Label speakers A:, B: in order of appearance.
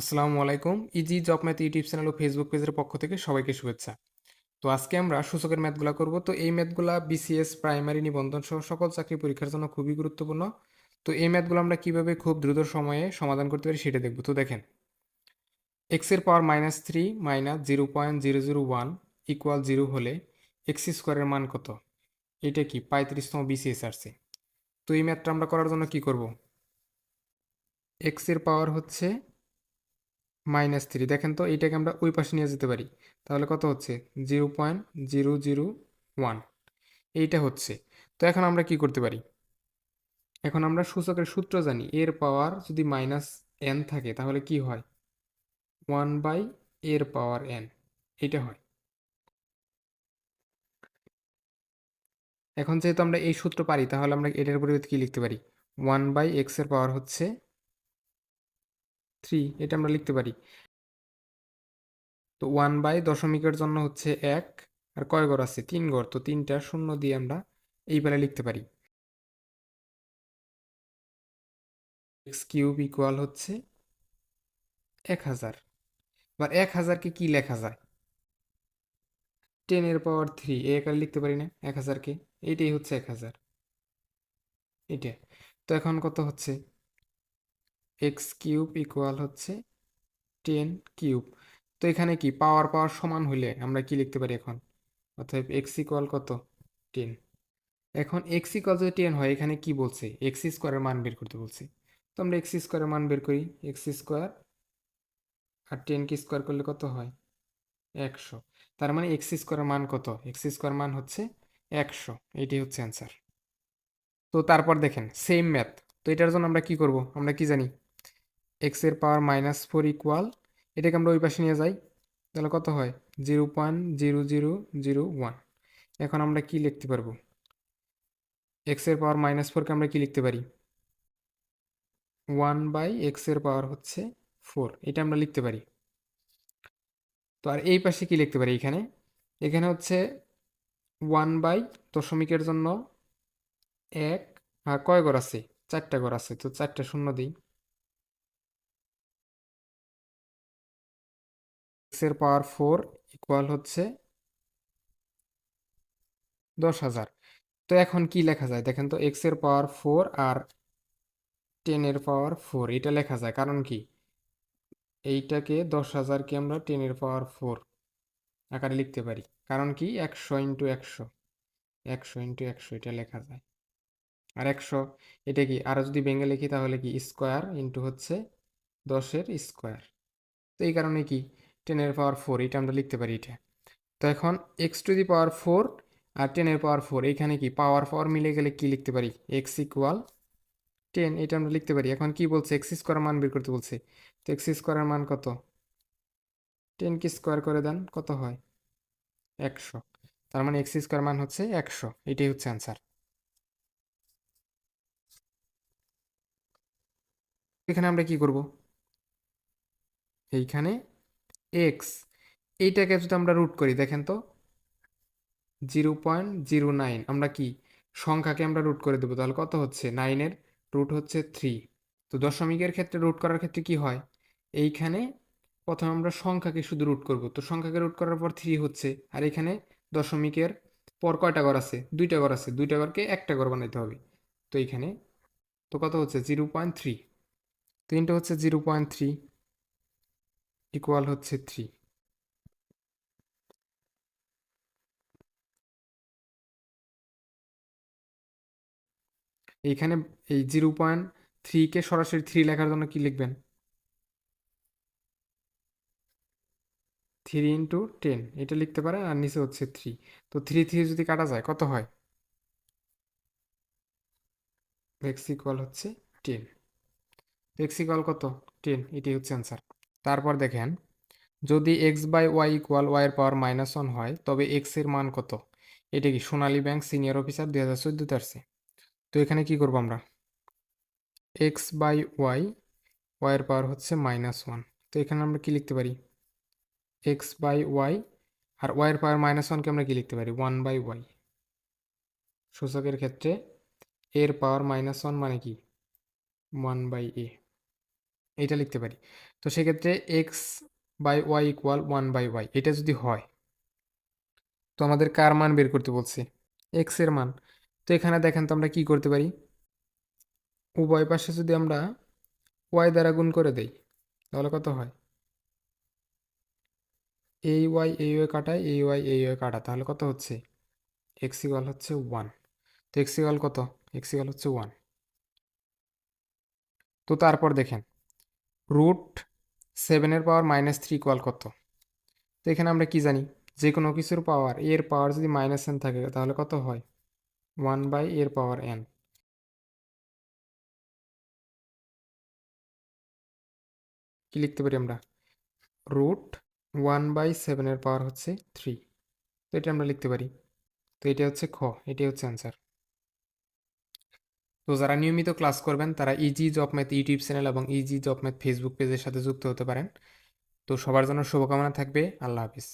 A: আসসালামু আলাইকুম। Easy job math YouTube channel ও Facebook পেজের পক্ষ থেকে সবাইকে শুভেচ্ছা। তো আজকে আমরা সূচকের ম্যাথগুলো করব। তো এই ম্যাথগুলা বিসিএস প্রাইমারি নিবন্ধন সহ সকল চাকরি পরীক্ষার জন্য খুবই গুরুত্বপূর্ণ। তো এই ম্যাথগুলো আমরা কীভাবে খুব দ্রুত সময়ে সমাধান করতে পারি সেটা দেখব। তো দেখেন এক্সের power minus three minus zero point zero zero one equal zero হলে এক্স স্কোয়ারের মান কত? এটা কি? পঁয়ত্রিশতম বিসিএস আসছে। তো এই ম্যাথটা আমরা করার জন্য কি করব? এক্সের পাওয়ার হচ্ছে মাইনাস থ্রি দেখেন তো, এইটাকে আমরা ওই পাশে নিয়ে যেতে পারি। তাহলে কত হচ্ছে? Zero point zero zero one এইটা হচ্ছে। তো এখন আমরা কি করতে পারি? এখন আমরা সূচকের সূত্র জানি। এর পাওয়ার যদি মাইনাস এন থাকে, তাহলে কি হয়? ওয়ান বাই এর পাওয়ার এন এটা হয়। এখন যেহেতু আমরা এই সূত্র পারি, তাহলে আমরা এটার পরিবর্তে কি লিখতে পারি? ওয়ান বাই এক্সের পাওয়ার হচ্ছে থ্রি এটা আমরা লিখতে পারি। তো ওয়ান বাই দশমিকের জন্য হচ্ছে এক, আর কয় ঘর আছে? তিন ঘর তো তিনটা শূন্য দিয়ে আমরা এই বেলা লিখতে পারি। এক্স কিউব ইকুয়াল হচ্ছে এক হাজার। এবার এক হাজারকে কি লেখা যায়? টেনের পাওয়ার থ্রি এ আকারে লিখতে পারি না, এক হাজারকে। এইটাই হচ্ছে এক হাজার। এটা তো এখন কত হচ্ছে? এক্স কিউব ইকুয়াল হচ্ছে টেন কিউব। তো এখানে কি পাওয়ার পাওয়ার সমান হইলে আমরা কি লিখতে পারি এখন? অতএব এক্স ইকুয়াল কত? টেন এখন এক্স ইকুয়াল যদি টেন হয়, এখানে কি বলছে? এক্স স্কোয়ারের মান বের করতে বলছে। তো আমরা এক্স স্কোয়ারের মান বের করি। এক্স স্কোয়ার আর টেনকে স্কোয়ার করলে কত হয়? একশো। তার মানে এক্স স্কোয়ারের মান কত? এক্স স্কোয়ার মান হচ্ছে একশো। এটি হচ্ছে অ্যান্সার তো তারপর দেখেন সেম ম্যাথ তো এটার জন্য আমরা কি করব? আমরা কি জানি? এক্সের পাওয়ার মাইনাস ফোর ইকুয়াল এটাকে আমরা ওই পাশে নিয়ে যাই, তাহলে কত হয়? Zero point zero zero zero one এখন আমরা কি লিখতে পারব? এক্সের পাওয়ার মাইনাস ফোরকে আমরা কি লিখতে পারি? ওয়ান বাই এক্সের পাওয়ার হচ্ছে ফোর এটা আমরা লিখতে পারি। তো আর এই পাশে কি লিখতে পারি এখানে? এখানে হচ্ছে ওয়ান বাই দশমিকের জন্য এক আর কয় ঘর আছে? চারটা ঘর আছে, তো চারটা শূন্য দিই। এক্সের পাওয়ার ফোর ইকুয়াল হচ্ছে দশ হাজার। তো এখন কি লেখা যায়? দেখেন তো এক্সের পাওয়ার ফোর আর টেন এর পাওয়ার ফোর, এটা লেখা যায়। কারণ কি? এইটাকে দশ হাজারকে আমরা টেন এর পাওয়ার ফোর আকারে লিখতে পারি। কারণ কি? একশো ইন্টু একশো একশো ইন্টু একশো, এটা লেখা যায়। আর একশো, এটা কি? আরও যদি ভেঙে লিখি তাহলে কি? স্কোয়ার ইন্টু হচ্ছে দশের স্কোয়ার। তো এই কারণে কি? টেনের পাওয়ার ফোর এটা আমরা লিখতে পারি এটা। তো এখন X to the power four আর টেনের পাওয়ার ফোর এইখানে কি পাওয়ার পাওয়ার মিলে গেলে কি লিখতে পারি? এক্স ইকুয়াল টেন এটা আমরা লিখতে পারি। এখন কি বলছে? এক্স স্কোয়ার মান বের করতে বলছে। তো এক্স স্কোয়ারের মান কত? টেনকে স্কোয়ার করে দেন, কত হয়? একশো। তার মানে এক্স স্কোয়ার মান হচ্ছে একশো। এটাই হচ্ছে অ্যান্সার এখানে আমরা কি করব? এইখানে এক্স এইটাকে যদি আমরা রুট করি, দেখেন তো। জিরো পয়েন্ট জিরো নাইন আমরা কি? সংখ্যাকে আমরা রুট করে দেবো, তাহলে কত হচ্ছে? নাইনের রুট হচ্ছে থ্রি তো দশমিকের ক্ষেত্রে রুট করার ক্ষেত্রে কি হয়? এইখানে প্রথমে আমরা সংখ্যাকে শুধু রুট করব। তো সংখ্যাকে রুট করার পর থ্রি হচ্ছে, আর এখানে দশমিকের পর কয়টা ঘর আছে? দুইটা ঘর আছে। দুইটা ঘরকে একটা ঘর বানাইতে হবে। তো এইখানে, তো কত হচ্ছে? জিরো পয়েন্ট থ্রি তো এটা হচ্ছে জিরো পয়েন্ট থ্রি ইকুয়াল হচ্ছে থ্রি এইখানে এই জিরো পয়েন্ট থ্রিকে সরাসরি থ্রি লেখার জন্য কি লিখবেন? থ্রি ইন্টু টেন এটা লিখতে পারেন আর নিচে হচ্ছে থ্রি তো থ্রি থ্রি যদি কাটা যায়, কত হয়? এক্স ইকুয়াল হচ্ছে টেন এক্স ইকুয়াল কত? টেন এটি হচ্ছে অ্যান্সার তারপর দেখেন, যদি এক্স বাই ওয়াই ইকুয়াল ওয়াইয়ের পাওয়ার মাইনাস ওয়ান হয়, তবে এক্সের মান কত? এটা কি সোনালী ব্যাংক সিনিয়র অফিসার দুই হাজার চোদ্দোতে আসছে। তো এখানে কি করব আমরা? এক্স বাই ওয়াই ওয়াইয়ের পাওয়ার হচ্ছে মাইনাস ওয়ান তো এখানে আমরা কি লিখতে পারি? এক্স বাই ওয়াই আর ওয়াইয়ের পাওয়ার মাইনাস ওয়ানকে আমরা কি লিখতে পারি? ওয়ান বাই ওয়াই সূচকের ক্ষেত্রে এর পাওয়ার মাইনাস ওয়ান মানে কি? ওয়ান বাই এ এটা লিখতে পারি। তো সেক্ষেত্রে X by Y equal one by Y এটা যদি হয়, তো আমাদের কার মান বের করতে বলছে? এক্সের মান। তো এখানে দেখেন তো আমরা কি করতে পারি? উভয় পাশে যদি আমরা ওয়াই দ্বারা গুণ করে দেই, তাহলে কত হয়? এই ওয়াই এই ওয়াই কাটায় এই ওয়াই এই ওয়াই কাটা, তাহলে কত হচ্ছে? এক্স ইকুয়াল হচ্ছে ওয়ান তো এক্স ইকুয়াল কত? এক্স ইকুয়াল হচ্ছে ওয়ান তো তারপর দেখেন রুট সেভেনের পাওয়ার মাইনাস থ্রি ইকুয়াল কত তো এখানে আমরা কি জানি? যে কোনো কিছুর পাওয়ার এর পাওয়ার যদি মাইনাস এন থাকে, তাহলে কত হয়? ওয়ান বাই এর পাওয়ার এন কি লিখতে পারি আমরা? রুট ওয়ান বাই সেভেনের পাওয়ার হচ্ছে থ্রি তো এটা আমরা লিখতে পারি। তো এটা হচ্ছে খ, এটাই হচ্ছে অ্যান্সার তো যারা নিয়মিত ক্লাস করবেন, তারা easy job math YouTube channel এবং ইজি জব ম্যাথ ফেসবুক পেজের সাথে যুক্ত হতে পারেন। তো সবার জন্য শুভকামনা থাকবে। আল্লাহ হাফিজ।